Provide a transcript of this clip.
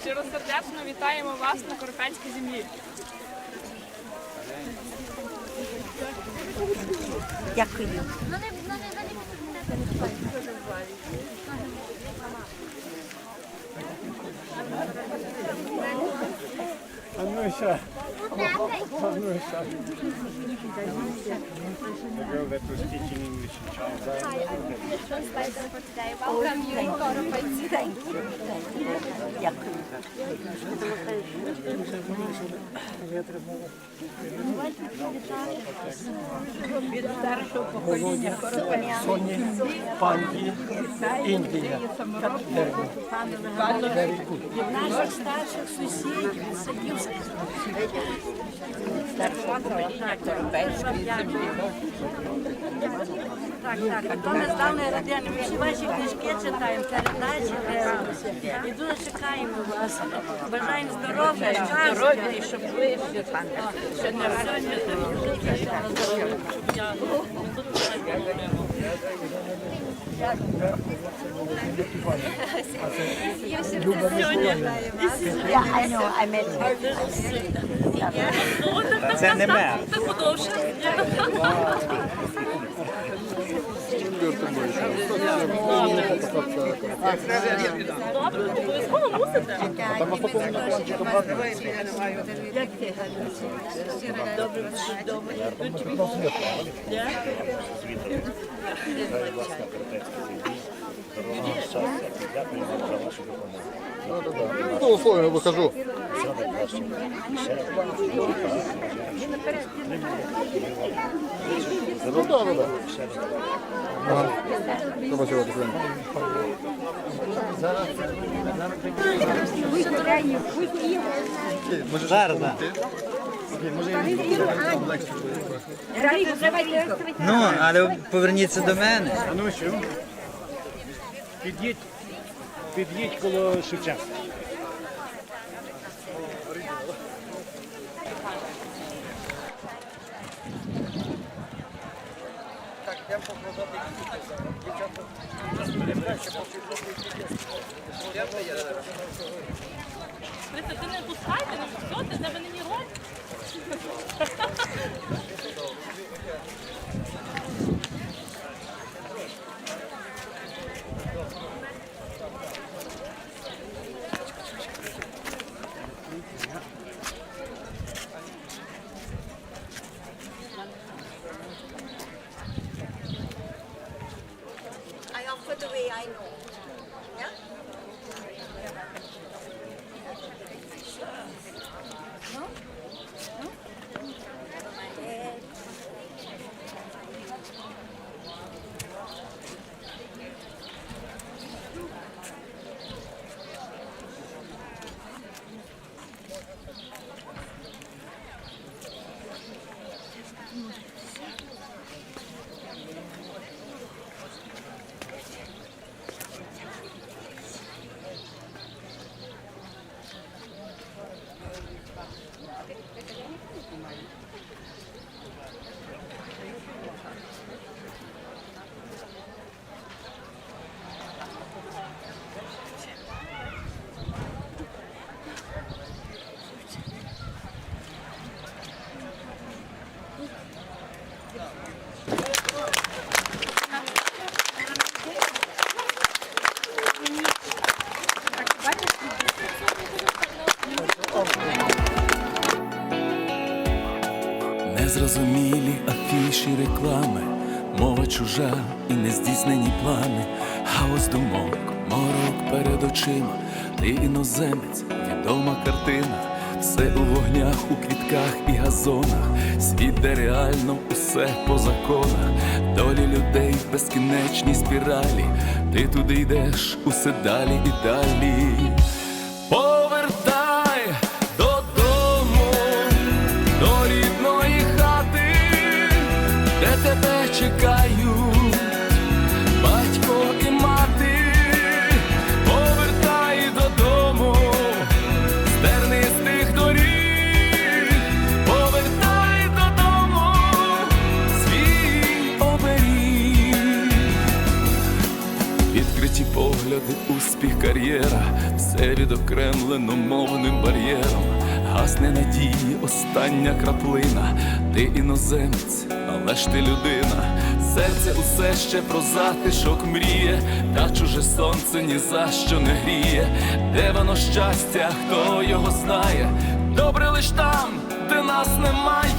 Щиросердечно вітаємо вас на Корпенській землі. Дякую. А ну The Від старшого покоління Коропеня. Соні, Панді, Індія. Від наших старших сусідів, сидів Так, так. А то не здавна родини. Ми всі ваші книжки читаємо, передачі дивимося. І дуже чекаємо вас. Бажаємо здоров'я, здоров'я і щоб ви ще не Yeah, I know. I met her. Sen de mi? Bu doğuşta. Jak ty, Haniu? Dobry, dobry. Це не мер. Як ти, Добре, добре. Ну, условия выхожу. Ну да, да, да. Ага. Спасибо, до свидания. Зараз. Ну, але поверніться до мене. Анусю. Під'їдь, під'їдь коло Шевченка. Ти не пускайте, не пускайте, Незрозумілі афіші реклами, мова чужа і нездійснені плани, хаос думок, морок перед очима, ти іноземець, відома картина, Все у вогнях, у квітках і газонах, світ, де реально усе по законах, долі людей в безкінечній спіралі, ти туди йдеш, усе далі і далі. Чекають батько і мати, повертай додому, стерни з тих доріг, повертай додому, свій оберіг. Відкриті погляди, успіх, кар'єра, все відокремлено мовним бар'єром, гасне надії, остання краплина, ти іноземець, ж ти людина, серце усе ще про затишок мріє, та чуже сонце ні за що не гріє, де воно щастя, хто його знає, добре лиш там, де нас немає.